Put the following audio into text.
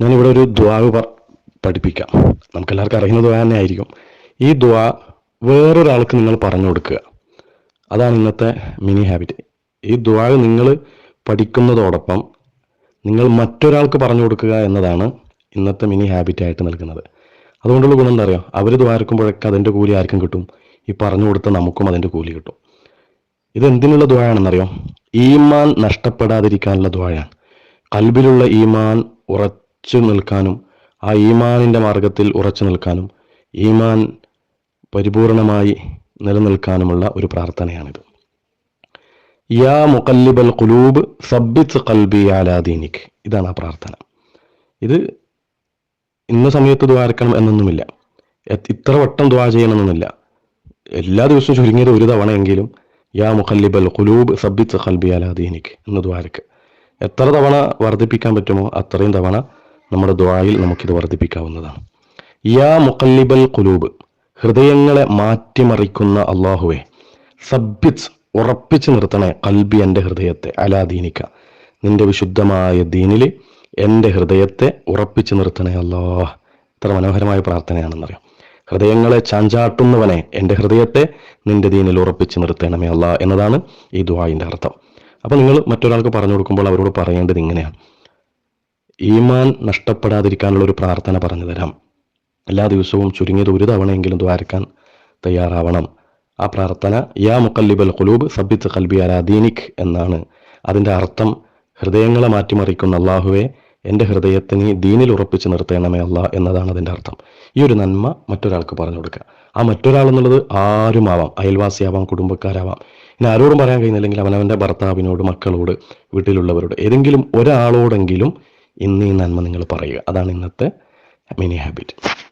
ഞാനിവിടെ ഒരു ദ്വാവ് പഠിപ്പിക്കാം പഠിപ്പിക്കാം. നമുക്കെല്ലാവർക്കും അറിയുന്ന ദ്വാ തന്നെ ആയിരിക്കും ഈ ദ്വാ വേറൊരാൾക്ക് നിങ്ങൾ പറഞ്ഞു കൊടുക്കുക. അതാണ് ഇന്നത്തെ മിനി ഹാബിറ്റ്. ഈ ദ്വാ നിങ്ങൾ പഠിക്കുന്നതോടൊപ്പം നിങ്ങൾ മറ്റൊരാൾക്ക് പറഞ്ഞു കൊടുക്കുക എന്നതാണ് ഇന്നത്തെ മിനി ഹാബിറ്റായിട്ട് നൽകുന്നത് അതുകൊണ്ടുള്ള ഗുണം എന്താ അറിയാം? അവർ ദ്വാരക്കുമ്പോഴൊക്കെ അതിന്റെ കൂലി ആർക്കും കിട്ടും. ഈ പറഞ്ഞു കൊടുത്ത നമുക്കും അതിന്റെ കൂലി കിട്ടും. ഇത് എന്തിനുള്ള ദ്വായാണെന്നറിയോ ഈമാൻ നഷ്ടപ്പെടാതിരിക്കാനുള്ള ദ്വായാണ് കൽബിലുള്ള ഈമാൻ ഉറച്ചു നിൽക്കാനും ആ ഈമാനിന്റെ മാർഗത്തിൽ ഉറച്ചു നിൽക്കാനും ഈമാൻ പരിപൂർണമായി നിലനിൽക്കാനുമുള്ള ഒരു പ്രാർത്ഥനയാണിത്. യാ മുക്കല്ലിബൽ കുലൂബ് സബ്ബിത്ത് കൽബി ആലാദീനിക് ഇതാണ് ആ പ്രാർത്ഥന. ഇത് ഇന്ന സമയത്ത് ദ്വാരക്കണം എന്നൊന്നുമില്ല. ഇത്ര വട്ടം ദ്വാ ചെയ്യണമെന്നൊന്നുമില്ല. എല്ലാ ദിവസവും ചുരുങ്ങിയത് ഒരു തവണയെങ്കിലും യാ മുഖല്ലിബൽ കുലൂബ് സബ്ബിത്ത് ഖൽബി അലാ ദീനിക് എന്ന് ദ്വാരക്ക് എത്ര തവണ വർദ്ധിപ്പിക്കാൻ പറ്റുമോ അത്രയും തവണ നമ്മുടെ ദ്വായിൽ നമുക്കിത് വർദ്ധിപ്പിക്കാവുന്നതാണ്. യാ മുക്കല്ലിബൽ കുലൂബ് ഹൃദയങ്ങളെ മാറ്റിമറിക്കുന്ന അള്ളാഹുവെ സബ്ബിത് ഉറപ്പിച്ചു നിർത്തണേ കൽബി എന്റെ ഹൃദയത്തെ അലാ ദീനിക്ക നിന്റെ വിശുദ്ധമായ ദീനിൽ എന്റെ ഹൃദയത്തെ ഉറപ്പിച്ചു നിർത്തണേ അല്ലാഹ്. ഇത്ര മനോഹരമായ പ്രാർത്ഥനയാണെന്നറിയാം. ഹൃദയങ്ങളെ ചാഞ്ചാട്ടുന്നവനെ എന്റെ ഹൃദയത്തെ നിന്റെ ദീനിൽ ഉറപ്പിച്ചു നിർത്തണമേ അല്ല എന്നതാണ് ഈ ദുആയിന്റെ അർത്ഥം. അപ്പോൾ നിങ്ങൾ മറ്റൊരാൾക്ക് പറഞ്ഞു കൊടുക്കുമ്പോൾ അവരോട് പറയേണ്ടത് ഇങ്ങനെയാണ്. ഈമാൻ നഷ്ടപ്പെടാതിരിക്കാനുള്ള ഒരു പ്രാർത്ഥന പറഞ്ഞു തരാം. എല്ലാ ദിവസവും ചുരുങ്ങിയത് ഒരു തവണയെങ്കിലും ദ്വാരക്കാൻ തയ്യാറാവണം. ആ പ്രാർത്ഥന യാ മുക്കല്ലിബൽ ഖുലൂബ് സബിത്ത് കൽബി അലാ ദീനിക് എന്നാണ്. അതിന്റെ അർത്ഥം ഹൃദയങ്ങളെ മാറ്റിമറിക്കുന്ന അള്ളാഹുവെ എന്റെ ഹൃദയത്തെ നീ ദീനിൽ ഉറപ്പിച്ച് നിർത്തേണമേ അല്ല എന്നതാണ് അതിന്റെ അർത്ഥം. ഈ ഒരു നന്മ മറ്റൊരാൾക്ക് പറഞ്ഞു കൊടുക്കുക. ആ മറ്റൊരാൾ എന്നുള്ളത് ആരുമാവാം അയൽവാസിയാവാം കുടുംബക്കാരാവാം. ഇനി ആരോടും പറയാൻ കഴിയുന്നില്ലെങ്കിൽ അവനവന്റെ ഭർത്താവിനോട് മക്കളോട് വീട്ടിലുള്ളവരോട് ഏതെങ്കിലും ഒരാളോടെങ്കിലും ഇന്ന് ഈ നന്മ നിങ്ങൾ പറയുക. അതാണ് ഇന്നത്തെ മിനി ഹാബിറ്റ്